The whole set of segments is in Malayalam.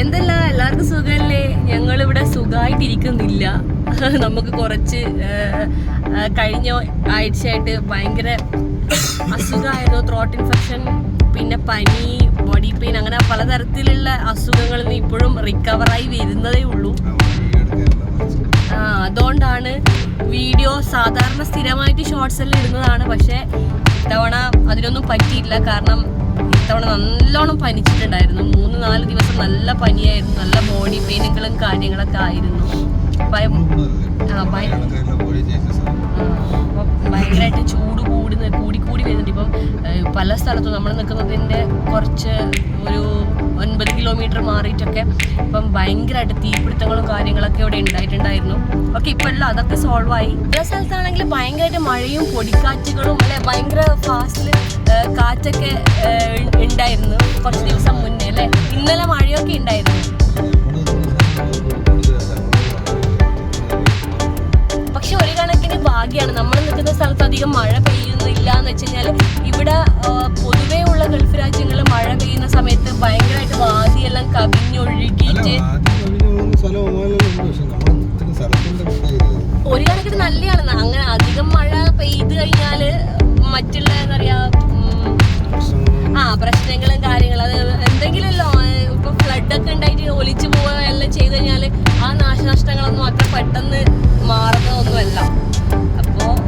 എന്തല്ല എല്ലാവർക്കും സുഖമല്ലേ ഞങ്ങൾ ഇവിടെ സുഖമായിട്ടിരിക്കുന്നില്ല നമുക്ക് കുറച്ച് കഴിഞ്ഞ ആഴ്ചയായിട്ട് ഭയങ്കര അസുഖമായിരുന്നു. ത്രോട്ട് ഇൻഫെക്ഷൻ പിന്നെ പനി ബോഡി പെയിൻ അങ്ങനെ പലതരത്തിലുള്ള അസുഖങ്ങളിൽ നിന്ന് ഇപ്പോഴും റിക്കവറായി വരുന്നതേ ഉള്ളൂ. ആ, അതുകൊണ്ടാണ് വീഡിയോ സാധാരണ സ്ഥിരമായിട്ട് ഷോർട്സ് എല്ലാം ഇടുന്നതാണ്. പക്ഷേ ഇത്തവണ അതിനൊന്നും പറ്റിയില്ല. കാരണം ഇത്തവണ നല്ലോണം പനിച്ചിട്ടുണ്ടായിരുന്നു. മൂന്ന് നാല് ദിവസം നല്ല പനിയായിരുന്നു. നല്ല ബോഡി പെയിനുകളും കാര്യങ്ങളൊക്കെ ആയിരുന്നു. ഭയങ്കരമായിട്ട് ചൂട് കൂടി കൂടി ഇപ്പം പല സ്ഥലത്തും നമ്മൾ നിൽക്കുന്നതിന്റെ കുറച്ച് ഒരു ഒൻപത് കിലോമീറ്റർ മാറിയിട്ടൊക്കെ ഇപ്പം ഭയങ്കരമായിട്ട് തീപിടുത്തങ്ങളും കാര്യങ്ങളൊക്കെ ഇവിടെ ഉണ്ടായിട്ടുണ്ടായിരുന്നു. ഓക്കെ ഇപ്പം എല്ലാം അതൊക്കെ സോൾവ് ആയി. ചില സ്ഥലത്താണെങ്കിൽ ഭയങ്കരമായിട്ട് മഴയും പൊടിക്കാറ്റുകളും അല്ലെ ഭയങ്കര ഫാസ്റ്റിൽ കാറ്റൊക്കെ ഉണ്ടായിരുന്നു കുറച്ച് ദിവസം മുന്നേ അല്ലേ? ഇന്നലെ മഴയൊക്കെ ഉണ്ടായിരുന്നു. പക്ഷെ ഒരു കണക്കിന് ഭാഗ്യമാണ് നമ്മൾ നിൽക്കുന്ന സ്ഥലത്ത് അധികം മഴ എന്ന് വെച്ച് കഴിഞ്ഞാൽ ഇവിടെ പൊതുവേ ഉള്ള ഗൾഫ് രാജ്യങ്ങളിൽ മഴ പെയ്യുന്ന സമയത്ത് ഭയങ്കരമായിട്ട് വാദിയെല്ലാം കവിഞ്ഞൊഴുകിയിട്ട് ഒരു കണക്കിന് നല്ലതാണ് അങ്ങനെ അധികം മഴ പെയ്ത് കഴിഞ്ഞാൽ മറ്റുള്ള എന്താ പറയാ ആ പ്രശ്നങ്ങളും കാര്യങ്ങളും അത് എന്തെങ്കിലുമല്ലോ ഇപ്പൊ ഫ്ലഡ് ഒക്കെ ഉണ്ടായിട്ട് ഒലിച്ചു പോവുക എല്ലാം ചെയ്ത് കഴിഞ്ഞാൽ ആ നാശനഷ്ടങ്ങളൊന്നും അത്ര പെട്ടെന്ന്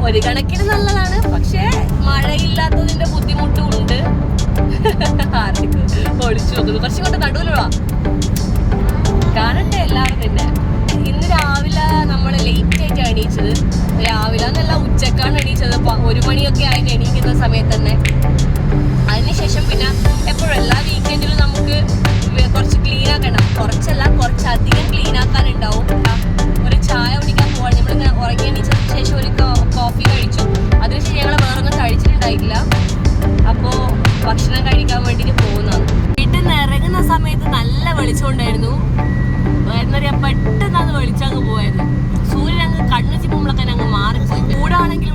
ഒരു കണക്കിന് നല്ലതാണ്. പക്ഷേ മഴയില്ലാത്തതിന്റെ ബുദ്ധിമുട്ടും ഉണ്ട് ആർക്കും ഒളിച്ചു നോക്കുന്നു. കുറച്ചും കൊണ്ട് നടുവിലുള്ള കാണണ്ടേ എല്ലാവരും.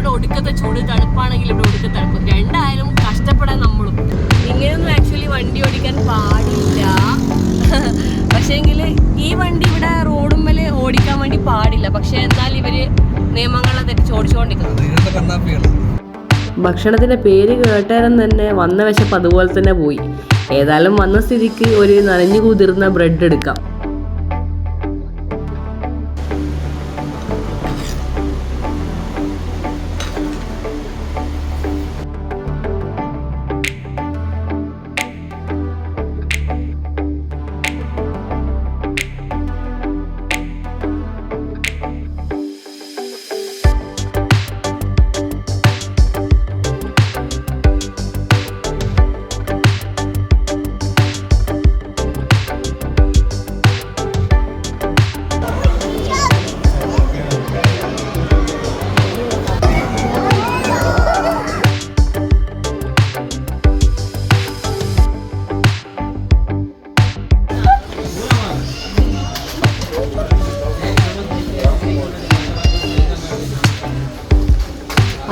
ഇവിടെ ഒടുക്കത്തെ ചൂട് തണുപ്പാണെങ്കിൽ ഇവിടെ ഒടുക്കത്തെ തണുപ്പ്. രണ്ടായാലും കഷ്ടപ്പെടാൻ നമ്മളും. ഇങ്ങനെയൊന്നും ആക്ച്വലി വണ്ടി ഓടിക്കാൻ പാടില്ല. പക്ഷേങ്കിൽ ഈ വണ്ടി ഇവിടെ റോഡും മേലെ ഓടിക്കാൻ വേണ്ടി പാടില്ല. പക്ഷെ എന്നാൽ ഇവർ നിയമങ്ങളെ തെറ്റിച്ച് ഓടിച്ചുകൊണ്ടിരിക്കുന്നു ഭക്ഷണത്തിന്റെ പേര് കേട്ടേരം തന്നെ വന്ന വിശപ്പ് അതുപോലെ തന്നെ പോയി. ഏതായാലും വന്ന സ്ഥിതിക്ക് ഒരു നനഞ്ഞു കുതിർന്ന ബ്രെഡ് എടുക്കാം.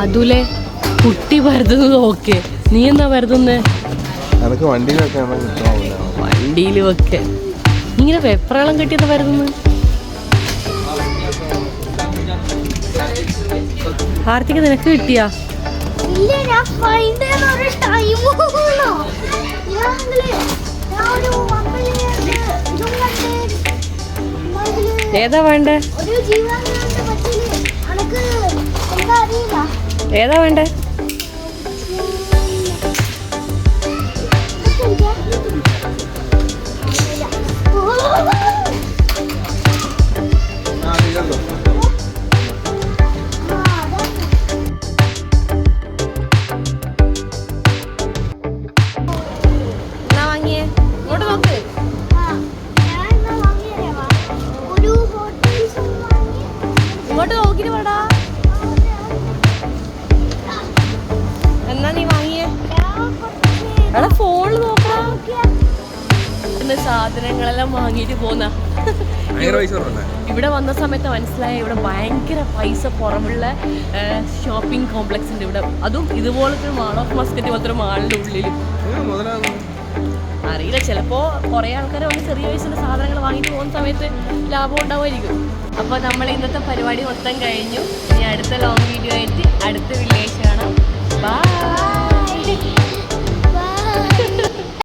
അതുലെ കുട്ടി വരുന്നത് ഓക്കെ നീ എന്നാ വരുന്നേ? എനക്ക് വണ്ടിയിലൊക്കെ ഇങ്ങനെ വെപ്രാളം കെട്ടിയത് വരുന്നത്? കാർത്തിക നിനക്ക് കിട്ടിയാ? ഏതാ ഞാൻ ഏതാ വേണ്ടേ? എന്നാ വാങ്ങിയേ? ഇങ്ങോട്ട് നോക്ക്. ഒരു ഹോട്ടൽസ് വാങ്ങി ഇങ്ങോട്ട് നോക്കിട്ട് വേടാ എടാ ഫോണിൽ നോക്കാം സാധനങ്ങളെല്ലാം വാങ്ങിയിട്ട് പോന്ന. ഇവിടെ വന്ന സമയത്ത് മനസ്സിലായ ഇവിടെ ഭയങ്കര പൈസ പുറമുള്ള ഷോപ്പിംഗ് കോംപ്ലക്സ് ഉണ്ട് ഇവിടെ. അതും ഇതുപോലത്തെ മാൾ ഓഫ് മസ്കറ്റ് പോലത്തെ മാളിന്റെ ഉള്ളിൽ അറിയില്ല ചിലപ്പോ കുറേ ആൾക്കാർ വന്ന് ചെറിയ വയസ്സിന്റെ സാധനങ്ങൾ വാങ്ങിട്ട് പോകുന്ന സമയത്ത് ലാഭം ഉണ്ടാവുമായിരിക്കും. അപ്പൊ നമ്മൾ ഇന്നത്തെ പരിപാടി മൊത്തം കഴിഞ്ഞു. ഇനി അടുത്ത ലോങ് വീഡിയോ ആയിട്ട് അടുത്ത വില്ലേജ് കാണാം. Música